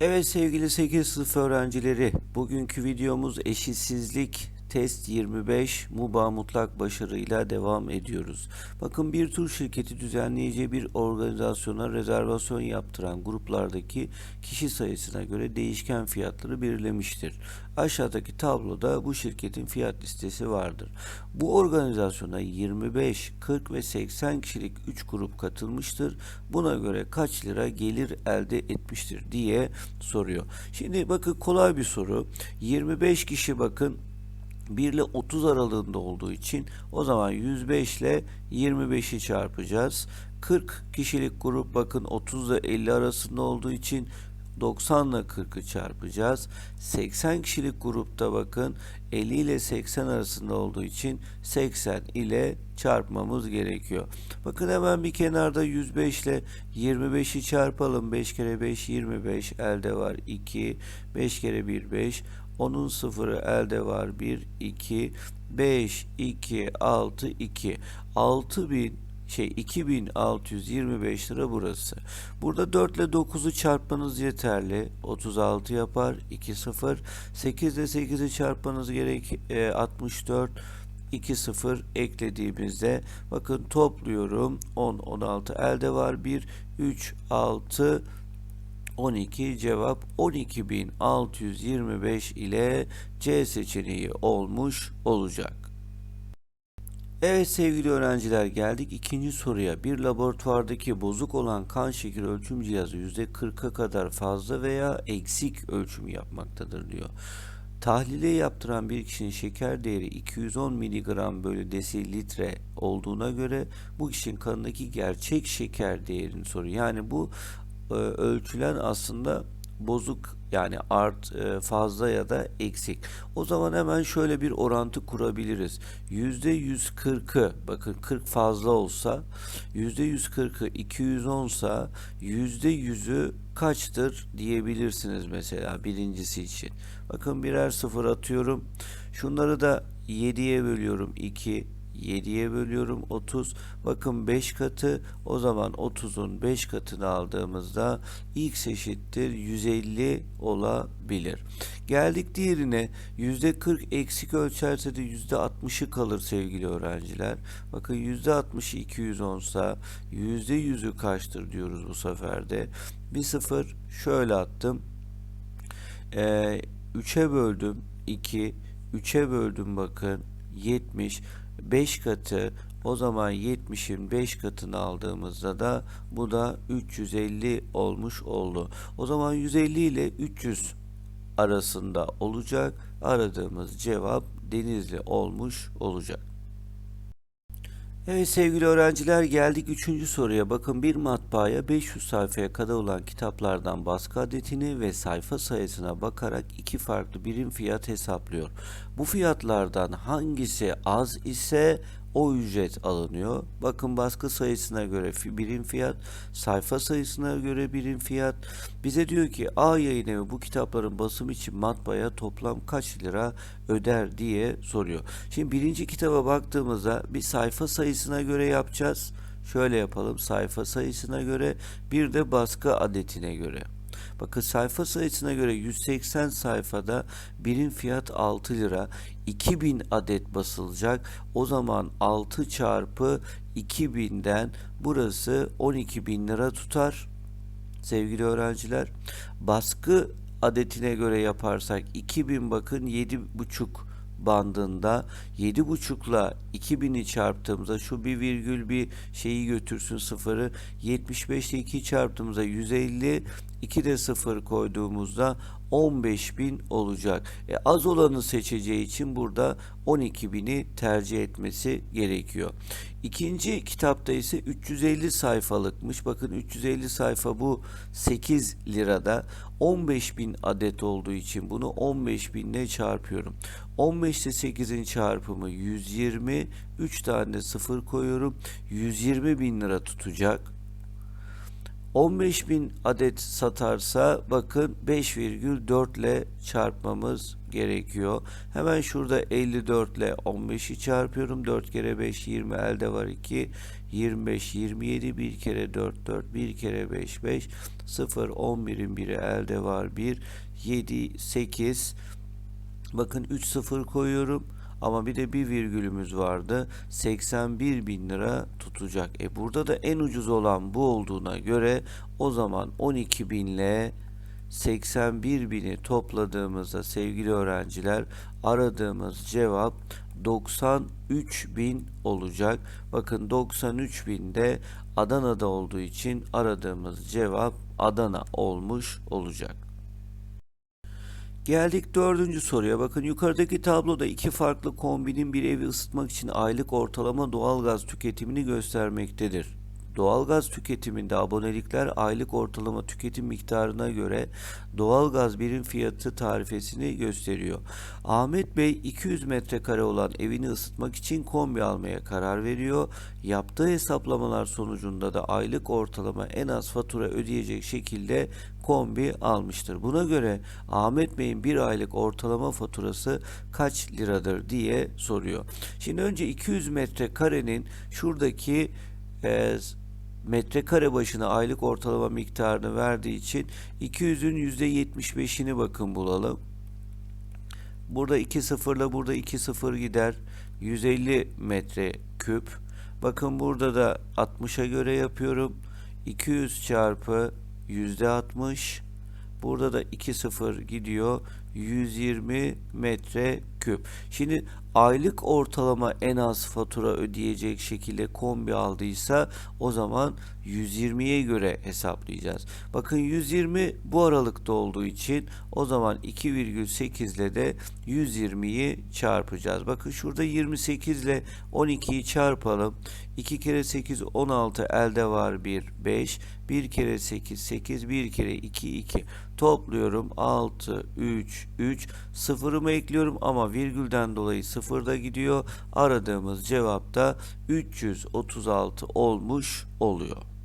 Evet sevgili 8 sınıf öğrencileri, bugünkü videomuz eşitsizlik test 25 MUBA mutlak başarıyla devam ediyoruz. Bakın bir tur şirketi düzenleyeceği bir organizasyona rezervasyon yaptıran gruplardaki kişi sayısına göre değişken fiyatları belirlemiştir. Aşağıdaki tabloda bu şirketin fiyat listesi vardır. Bu organizasyona 25, 40 ve 80 kişilik 3 grup katılmıştır. Buna göre kaç lira gelir elde etmiştir diye soruyor. Şimdi bakın kolay bir soru. 25 kişi bakın 1 ile 30 aralığında olduğu için o zaman 105 ile 25'i çarpacağız. 40 kişilik grup bakın 30 ile 50 arasında olduğu için 90 ile 40'ı çarpacağız. 80 kişilik grupta bakın 50 ile 80 arasında olduğu için 80 ile çarpmamız gerekiyor. Bakın hemen bir kenarda 105 ile 25'i çarpalım. 5 kere 5 25 elde var 2. 5 kere 1 5. Onun sıfırı elde var 1 2 5 2 6 2 6000 şey 2625 lira burası. Burada 4 ile 9'u çarpmanız yeterli. 36 yapar. 2 0. 8 ile 8'i çarpmanız gerek e, 64. 2 0 eklediğimizde bakın topluyorum 10 16 elde var 1 3 6 12 cevap 12625 ile C seçeneği olmuş olacak. Evet sevgili öğrenciler geldik ikinci soruya. Bir laboratuvardaki bozuk olan kan şekeri ölçüm cihazı %40'a kadar fazla veya eksik ölçüm yapmaktadır diyor. Tahlili yaptıran bir kişinin şeker değeri 210 mg bölü desilitre olduğuna göre bu kişinin kanındaki gerçek şeker değerini soruyor. Yani bu e, ölçülen aslında bozuk yani art e, fazla ya da eksik. O zaman hemen şöyle bir orantı kurabiliriz. %140'ı bakın 40 fazla olsa %140'ı 210 sa %100'ü kaçtır diyebilirsiniz mesela birincisi için. Bakın birer sıfır atıyorum. Şunları da 7'ye bölüyorum 2 7'ye bölüyorum 30. Bakın 5 katı o zaman 30'un 5 katını aldığımızda x eşittir 150 olabilir. Geldik diğerine %40 eksik ölçerse de %60'ı kalır sevgili öğrenciler. Bakın %60'ı 210 sa %100'ü kaçtır diyoruz bu sefer de. Bir sıfır şöyle attım. Ee, 3'e böldüm 2 3'e böldüm bakın 70 5 katı o zaman 70'in 5 katını aldığımızda da bu da 350 olmuş oldu. O zaman 150 ile 300 arasında olacak. Aradığımız cevap Denizli olmuş olacak. Evet sevgili öğrenciler geldik 3. soruya. Bakın bir matbaaya 500 sayfaya kadar olan kitaplardan baskı adetini ve sayfa sayısına bakarak iki farklı birim fiyat hesaplıyor. Bu fiyatlardan hangisi az ise o ücret alınıyor. Bakın baskı sayısına göre birim fiyat, sayfa sayısına göre birim fiyat. Bize diyor ki A yayın evi bu kitapların basımı için matbaaya toplam kaç lira öder diye soruyor. Şimdi birinci kitaba baktığımızda bir sayfa sayısına göre yapacağız. Şöyle yapalım sayfa sayısına göre bir de baskı adetine göre. Bakın sayfa sayısına göre 180 sayfada birim fiyat 6 lira. 2000 adet basılacak. O zaman 6 çarpı 2000'den burası 12.000 lira tutar. Sevgili öğrenciler, baskı adetine göre yaparsak 2000 bakın 7,5 bandında 7,5 ile 2000'i çarptığımızda şu bir virgül bir şeyi götürsün sıfırı 75 ile 2 çarptığımızda 150 2 de sıfır koyduğumuzda 15.000 olacak. E, az olanı seçeceği için burada 12.000'i tercih etmesi gerekiyor. İkinci kitapta ise 350 sayfalıkmış. Bakın 350 sayfa bu 8 lirada. 15.000 adet olduğu için bunu 15.000 ile çarpıyorum. 15 ile 8'in çarpımı 120. 3 tane sıfır koyuyorum. 120 bin lira tutacak. 15.000 adet satarsa bakın 5,4 ile çarpmamız gerekiyor. Hemen şurada 54 ile 15'i çarpıyorum. 4 kere 5 20 elde var 2. 25 27 bir kere 4 4 bir kere 5 5 0 11'in biri elde var 1 7 8 bakın 3 0 koyuyorum. Ama bir de bir virgülümüz vardı. 81 bin lira tutacak. E burada da en ucuz olan bu olduğuna göre o zaman 12 binle 81 bini topladığımızda sevgili öğrenciler aradığımız cevap 93 bin olacak. Bakın 93 binde Adana'da olduğu için aradığımız cevap Adana olmuş olacak. Geldik dördüncü soruya. Bakın yukarıdaki tabloda iki farklı kombinin bir evi ısıtmak için aylık ortalama doğalgaz tüketimini göstermektedir. Doğalgaz tüketiminde abonelikler aylık ortalama tüketim miktarına göre doğalgaz birim fiyatı tarifesini gösteriyor. Ahmet Bey 200 metrekare olan evini ısıtmak için kombi almaya karar veriyor. Yaptığı hesaplamalar sonucunda da aylık ortalama en az fatura ödeyecek şekilde kombi almıştır. Buna göre Ahmet Bey'in bir aylık ortalama faturası kaç liradır diye soruyor. Şimdi önce 200 metrekarenin şuradaki e, metrekare başına aylık ortalama miktarını verdiği için 200'ün %75'ini bakın bulalım. Burada 2 sıfırla burada 2 sıfır gider. 150 metre küp. Bakın burada da 60'a göre yapıyorum. 200 çarpı %60. Burada da 2 sıfır gidiyor. 120 metre küp. Şimdi aylık ortalama en az fatura ödeyecek şekilde kombi aldıysa o zaman 120'ye göre hesaplayacağız. Bakın 120 bu aralıkta olduğu için o zaman 2,8 ile de 120'yi çarpacağız. Bakın şurada 28 ile 12'yi çarpalım. 2 kere 8 16 elde var 1 5 1 kere 8 8 1 kere 2 2 topluyorum 6 3 3 sıfırımı ekliyorum ama virgülden dolayı sıfırda gidiyor. Aradığımız cevap da 336 olmuş oluyor.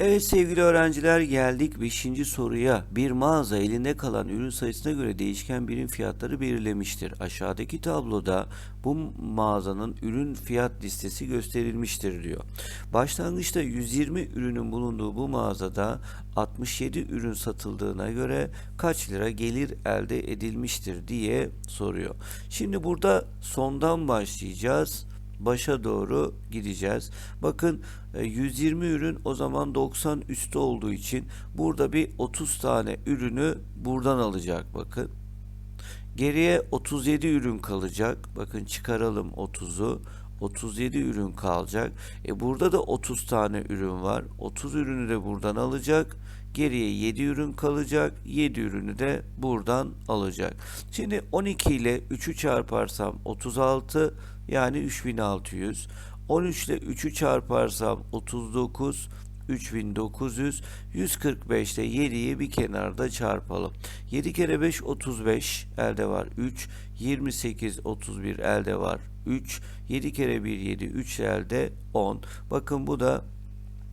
Evet sevgili öğrenciler geldik 5. soruya. Bir mağaza elinde kalan ürün sayısına göre değişken birim fiyatları belirlemiştir. Aşağıdaki tabloda bu mağazanın ürün fiyat listesi gösterilmiştir diyor. Başlangıçta 120 ürünün bulunduğu bu mağazada 67 ürün satıldığına göre kaç lira gelir elde edilmiştir diye soruyor. Şimdi burada sondan başlayacağız başa doğru gideceğiz. Bakın 120 ürün o zaman 90 üstü olduğu için burada bir 30 tane ürünü buradan alacak bakın. Geriye 37 ürün kalacak. Bakın çıkaralım 30'u. 37 ürün kalacak. E burada da 30 tane ürün var. 30 ürünü de buradan alacak. Geriye 7 ürün kalacak. 7 ürünü de buradan alacak. Şimdi 12 ile 3'ü çarparsam 36 yani 3600. 13 ile 3'ü çarparsam 39 3900 145 ile 7'yi bir kenarda çarpalım. 7 kere 5 35 elde var 3 28 31 elde var 3 7 kere 1 7 3 elde 10 bakın bu da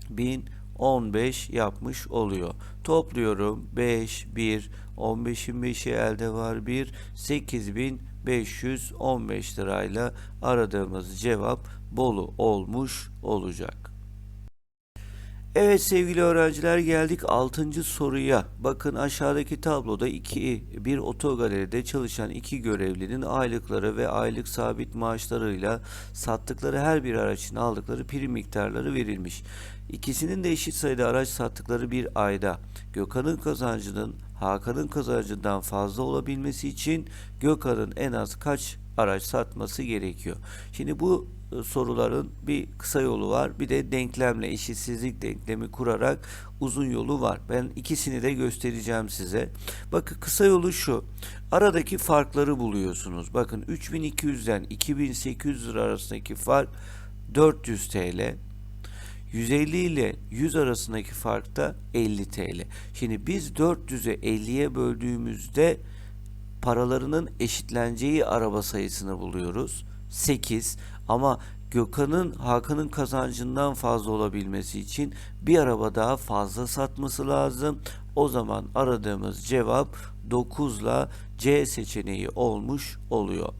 1015 yapmış oluyor. Topluyorum 5 1 15'in 5'i elde var 1 8515 lirayla aradığımız cevap Bolu olmuş olacak. Evet sevgili öğrenciler geldik 6. soruya. Bakın aşağıdaki tabloda iki bir otogaleride çalışan iki görevlinin aylıkları ve aylık sabit maaşlarıyla sattıkları her bir araç için aldıkları prim miktarları verilmiş. İkisinin de eşit sayıda araç sattıkları bir ayda Gökhan'ın kazancının Hakan'ın kazancından fazla olabilmesi için Gökhan'ın en az kaç araç satması gerekiyor? Şimdi bu e, soruların bir kısa yolu var. Bir de denklemle eşitsizlik denklemi kurarak uzun yolu var. Ben ikisini de göstereceğim size. Bakın kısa yolu şu. Aradaki farkları buluyorsunuz. Bakın 3200'den 2800 lira arasındaki fark 400 TL. 150 ile 100 arasındaki fark da 50 TL. Şimdi biz 400'ü 50'ye böldüğümüzde paralarının eşitleneceği araba sayısını buluyoruz. 8 ama Gökhan'ın Hakan'ın kazancından fazla olabilmesi için bir araba daha fazla satması lazım. O zaman aradığımız cevap 9 ile C seçeneği olmuş oluyor.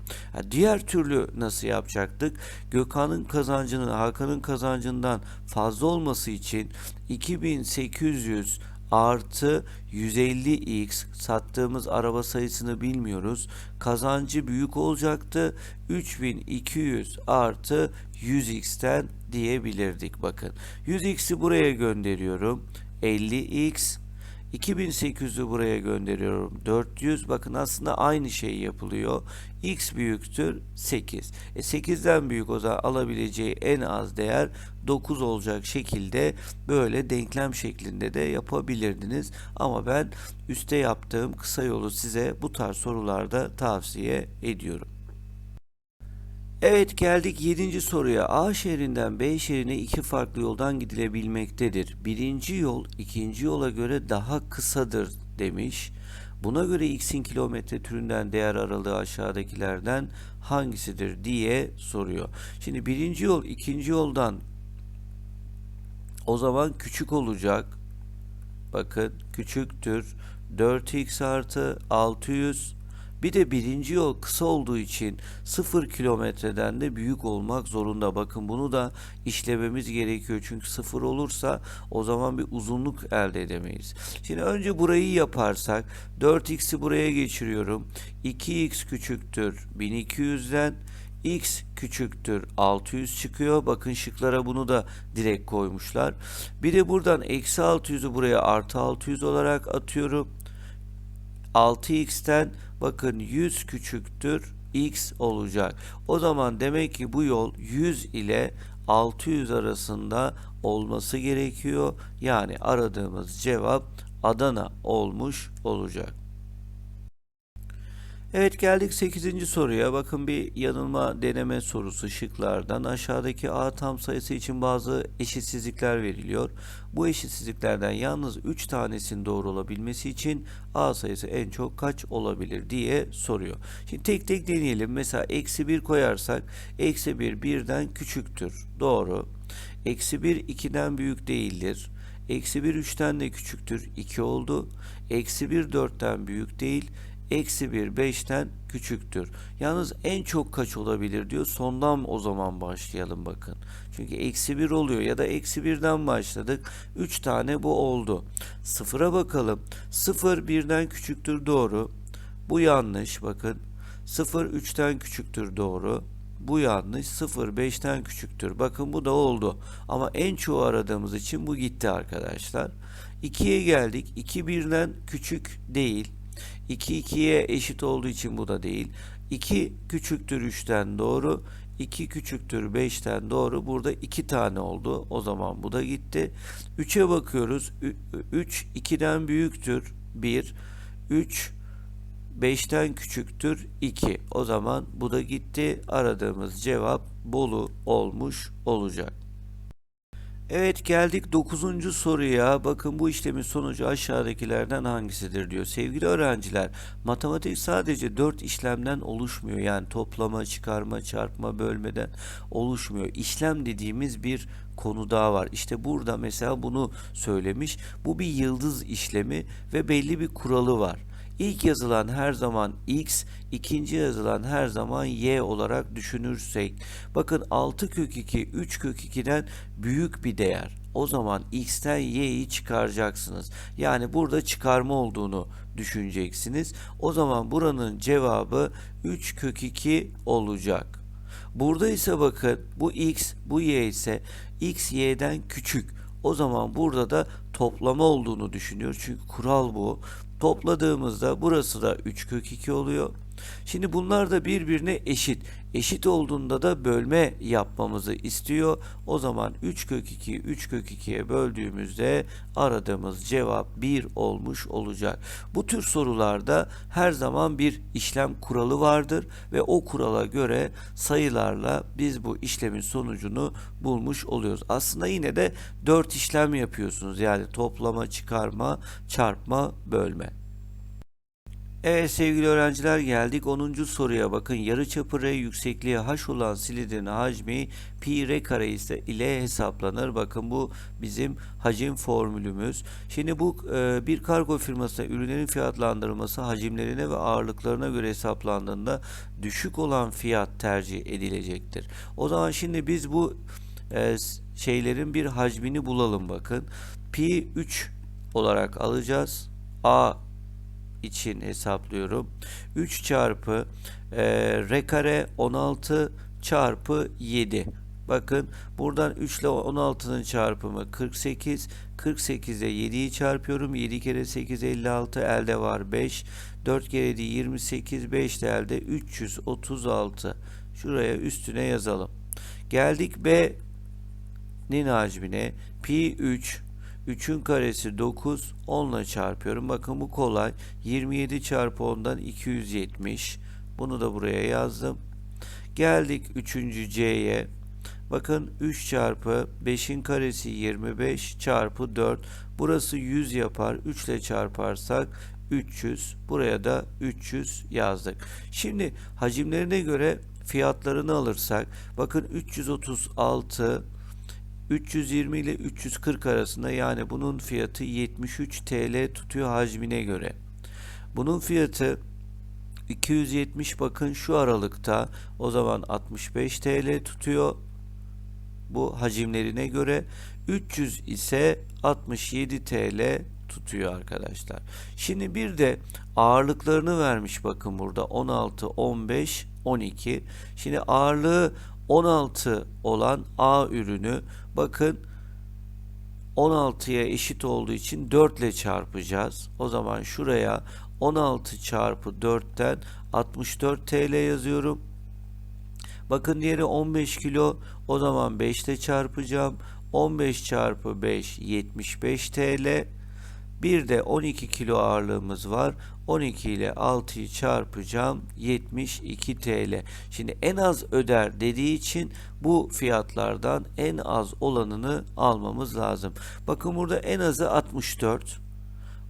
Diğer türlü nasıl yapacaktık? Gökhan'ın kazancının Hakan'ın kazancından fazla olması için 2800 artı 150x sattığımız araba sayısını bilmiyoruz. Kazancı büyük olacaktı. 3200 artı 100x'ten diyebilirdik bakın. 100x'i buraya gönderiyorum. 50x 2800'ü buraya gönderiyorum. 400 bakın aslında aynı şey yapılıyor. x büyüktür 8. E 8'den büyük o zaman alabileceği en az değer 9 olacak şekilde böyle denklem şeklinde de yapabilirdiniz. Ama ben üste yaptığım kısa yolu size bu tarz sorularda tavsiye ediyorum. Evet geldik 7. soruya. A şehrinden B şehrine iki farklı yoldan gidilebilmektedir. Birinci yol ikinci yola göre daha kısadır demiş. Buna göre x'in kilometre türünden değer aralığı aşağıdakilerden hangisidir diye soruyor. Şimdi birinci yol ikinci yoldan o zaman küçük olacak. Bakın küçüktür. 4x artı 600 bir de birinci yol kısa olduğu için 0 kilometreden de büyük olmak zorunda. Bakın bunu da işlememiz gerekiyor. Çünkü 0 olursa o zaman bir uzunluk elde edemeyiz. Şimdi önce burayı yaparsak 4x'i buraya geçiriyorum. 2x küçüktür 1200'den x küçüktür 600 çıkıyor. Bakın şıklara bunu da direkt koymuşlar. Bir de buradan eksi 600'ü buraya artı 600 olarak atıyorum. 6x'ten bakın 100 küçüktür x olacak. O zaman demek ki bu yol 100 ile 600 arasında olması gerekiyor. Yani aradığımız cevap Adana olmuş olacak. Evet geldik 8. soruya. Bakın bir yanılma deneme sorusu şıklardan. Aşağıdaki A tam sayısı için bazı eşitsizlikler veriliyor. Bu eşitsizliklerden yalnız 3 tanesinin doğru olabilmesi için A sayısı en çok kaç olabilir diye soruyor. Şimdi tek tek deneyelim. Mesela eksi 1 koyarsak eksi 1 1'den küçüktür. Doğru. Eksi 1 2'den büyük değildir. Eksi 1 3'ten de küçüktür. 2 oldu. Eksi 1 4'ten büyük değil eksi 1 5'ten küçüktür. Yalnız en çok kaç olabilir diyor. Sondan o zaman başlayalım bakın. Çünkü eksi 1 oluyor ya da eksi 1'den başladık. 3 tane bu oldu. Sıfıra bakalım. 0 1'den küçüktür doğru. Bu yanlış bakın. 0 3'ten küçüktür doğru. Bu yanlış. 0 5'ten küçüktür. Bakın bu da oldu. Ama en çoğu aradığımız için bu gitti arkadaşlar. 2'ye geldik. 2 1'den küçük değil. 2 2'ye eşit olduğu için bu da değil. 2 küçüktür 3'ten doğru. 2 küçüktür 5'ten doğru. Burada 2 tane oldu. O zaman bu da gitti. 3'e bakıyoruz. 3 2'den büyüktür 1. 3 5'ten küçüktür 2. O zaman bu da gitti. Aradığımız cevap Bolu olmuş olacak. Evet geldik 9. soruya. Bakın bu işlemin sonucu aşağıdakilerden hangisidir diyor. Sevgili öğrenciler, matematik sadece 4 işlemden oluşmuyor. Yani toplama, çıkarma, çarpma, bölmeden oluşmuyor. İşlem dediğimiz bir konu daha var. İşte burada mesela bunu söylemiş. Bu bir yıldız işlemi ve belli bir kuralı var. İlk yazılan her zaman x, ikinci yazılan her zaman y olarak düşünürsek bakın 6 kök 2 3 kök 2'den büyük bir değer. O zaman x'ten y'yi çıkaracaksınız. Yani burada çıkarma olduğunu düşüneceksiniz. O zaman buranın cevabı 3 kök 2 olacak. Burada ise bakın bu x bu y ise x y'den küçük. O zaman burada da toplama olduğunu düşünüyor. Çünkü kural bu. Topladığımızda burası da 3 kök 2 oluyor. Şimdi bunlar da birbirine eşit. Eşit olduğunda da bölme yapmamızı istiyor. O zaman 3 kök 2 3 kök 2'ye böldüğümüzde aradığımız cevap 1 olmuş olacak. Bu tür sorularda her zaman bir işlem kuralı vardır ve o kurala göre sayılarla biz bu işlemin sonucunu bulmuş oluyoruz. Aslında yine de 4 işlem yapıyorsunuz. Yani toplama, çıkarma, çarpma, bölme. Evet sevgili öğrenciler geldik 10. soruya bakın yarıçapı R yüksekliği H olan silindrin hacmi pi R kare ise ile hesaplanır. Bakın bu bizim hacim formülümüz. Şimdi bu e, bir kargo firmasında ürünlerin fiyatlandırılması hacimlerine ve ağırlıklarına göre hesaplandığında düşük olan fiyat tercih edilecektir. O zaman şimdi biz bu e, şeylerin bir hacmini bulalım bakın. Pi 3 olarak alacağız. A için hesaplıyorum. 3 çarpı e, r kare 16 çarpı 7. Bakın buradan 3 ile 16'nın çarpımı 48. 48'e 7'yi çarpıyorum. 7 kere 8 56 elde var 5. 4 kere 7 28 5 de elde 336. Şuraya üstüne yazalım. Geldik B'nin hacmine. Pi 3 3'ün karesi 9. 10 ile çarpıyorum. Bakın bu kolay. 27 çarpı 10'dan 270. Bunu da buraya yazdım. Geldik 3. C'ye. Bakın 3 çarpı 5'in karesi 25 çarpı 4. Burası 100 yapar. 3 ile çarparsak 300. Buraya da 300 yazdık. Şimdi hacimlerine göre fiyatlarını alırsak bakın 336 320 ile 340 arasında yani bunun fiyatı 73 TL tutuyor hacmine göre. Bunun fiyatı 270 bakın şu aralıkta o zaman 65 TL tutuyor bu hacimlerine göre 300 ise 67 TL tutuyor arkadaşlar. Şimdi bir de ağırlıklarını vermiş bakın burada 16, 15, 12. Şimdi ağırlığı 16 olan A ürünü bakın 16'ya eşit olduğu için 4 ile çarpacağız. O zaman şuraya 16 çarpı 4'ten 64 TL yazıyorum. Bakın diğeri 15 kilo. O zaman 5 ile çarpacağım. 15 çarpı 5 75 TL. Bir de 12 kilo ağırlığımız var. 12 ile 6'yı çarpacağım 72 TL. Şimdi en az öder dediği için bu fiyatlardan en az olanını almamız lazım. Bakın burada en azı 64.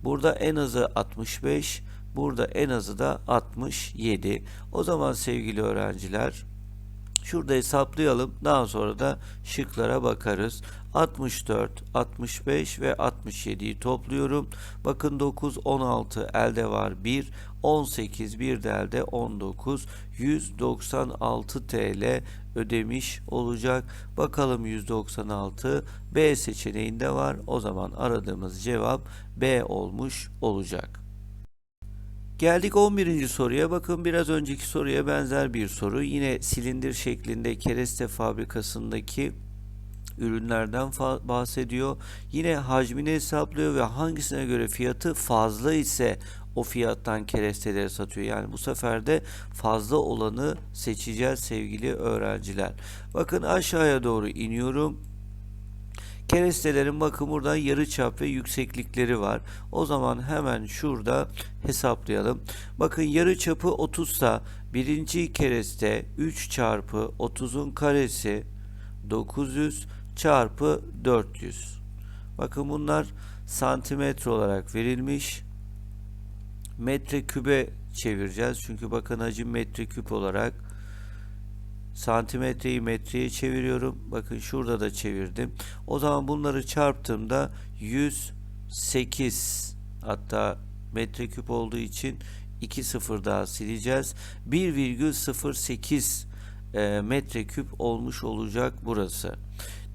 Burada en azı 65. Burada en azı da 67. O zaman sevgili öğrenciler Şurada hesaplayalım. Daha sonra da şıklara bakarız. 64, 65 ve 67'yi topluyorum. Bakın 9, 16 elde var 1. 18 bir de elde 19. 196 TL ödemiş olacak. Bakalım 196 B seçeneğinde var. O zaman aradığımız cevap B olmuş olacak. Geldik 11. soruya. Bakın biraz önceki soruya benzer bir soru. Yine silindir şeklinde kereste fabrikasındaki ürünlerden bahsediyor. Yine hacmini hesaplıyor ve hangisine göre fiyatı fazla ise o fiyattan keresteleri satıyor. Yani bu sefer de fazla olanı seçeceğiz sevgili öğrenciler. Bakın aşağıya doğru iniyorum. Kerestelerin bakın burada yarı çap ve yükseklikleri var. O zaman hemen şurada hesaplayalım. Bakın yarı çapı 30 sa birinci kereste 3 çarpı 30'un karesi 900 çarpı 400. Bakın bunlar santimetre olarak verilmiş. Metre kübe çevireceğiz. Çünkü bakın hacim metre küp olarak santimetreyi metreye çeviriyorum. Bakın şurada da çevirdim. O zaman bunları çarptığımda 108 hatta metreküp olduğu için 2 sıfır daha sileceğiz. 1,08 e, metreküp olmuş olacak burası.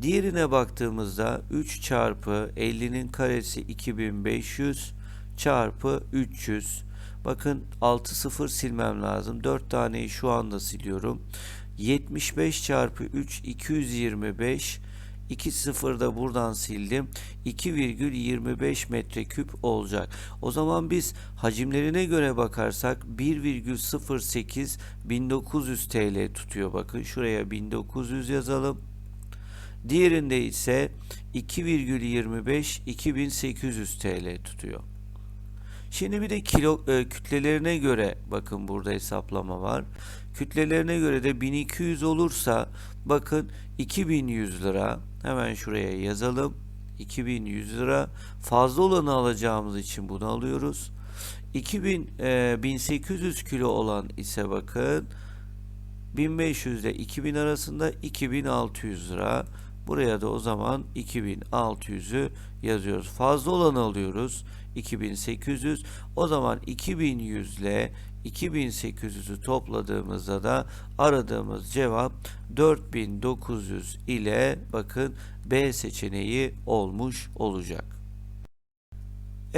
Diğerine baktığımızda 3 çarpı 50'nin karesi 2500 çarpı 300. Bakın 6 sıfır silmem lazım. 4 taneyi şu anda siliyorum. 75 çarpı 3 225 2 sıfır da buradan sildim. 2,25 metreküp olacak. O zaman biz hacimlerine göre bakarsak 1,08 1900 TL tutuyor. Bakın şuraya 1900 yazalım. Diğerinde ise 2,25 2800 TL tutuyor. Şimdi bir de kilo e, kütlelerine göre bakın burada hesaplama var. Kütlelerine göre de 1200 olursa bakın 2100 lira hemen şuraya yazalım. 2100 lira fazla olanı alacağımız için bunu alıyoruz. 2000 e, 1800 kilo olan ise bakın 1500 ile 2000 arasında 2600 lira. Buraya da o zaman 2600'ü yazıyoruz. Fazla olanı alıyoruz. 2800. O zaman 2100 ile 2800'ü topladığımızda da aradığımız cevap 4900 ile bakın B seçeneği olmuş olacak.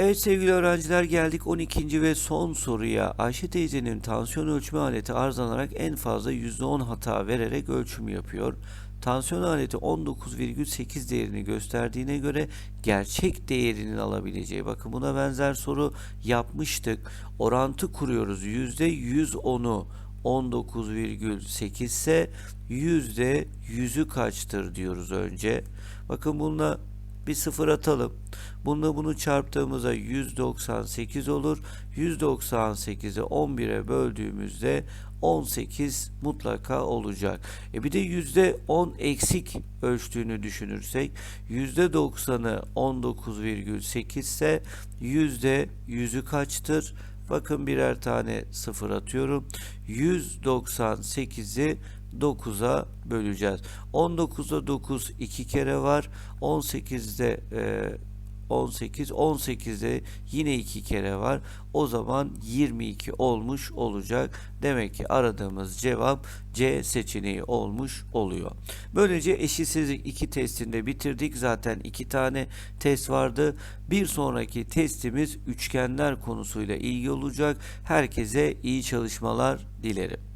Evet sevgili öğrenciler geldik 12. ve son soruya. Ayşe teyzenin tansiyon ölçme aleti arızalanarak en fazla %10 hata vererek ölçüm yapıyor. Tansiyon aleti 19,8 değerini gösterdiğine göre gerçek değerinin alabileceği. Bakın buna benzer soru yapmıştık. Orantı kuruyoruz. %110'u 19,8 ise %100'ü kaçtır diyoruz önce. Bakın bununla bir sıfır atalım. Bununla bunu çarptığımızda 198 olur. 198'i 11'e böldüğümüzde 18 mutlaka olacak. E bir de %10 eksik ölçtüğünü düşünürsek %90'ı 19,8 ise %100'ü kaçtır? Bakın birer tane sıfır atıyorum. 198'i 9'a böleceğiz. 19'da 9 2 kere var. 18'de e, 18 18'de yine 2 kere var. O zaman 22 olmuş olacak. Demek ki aradığımız cevap C seçeneği olmuş oluyor. Böylece eşitsizlik 2 testinde bitirdik. Zaten 2 tane test vardı. Bir sonraki testimiz üçgenler konusuyla ilgili olacak. Herkese iyi çalışmalar dilerim.